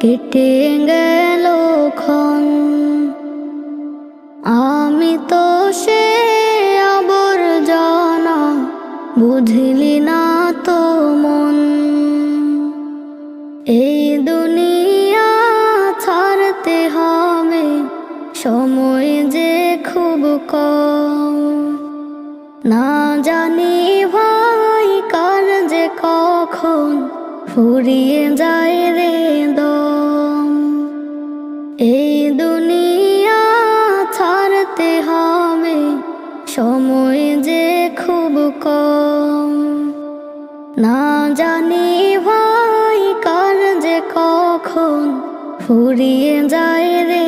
কেটে গেল ক্ষণ আমি তো সে আবর্জনা, বুঝলি না তো মন। এই দুনিয়া ছাড়তে হবে সময় যে খুব কম। না জানি ভাই কার যে কখন ফুরিয়ে যায় রে সময় যে খুব কম। না জানি ভাই কার যে কখন ফুরিয়ে যায় রে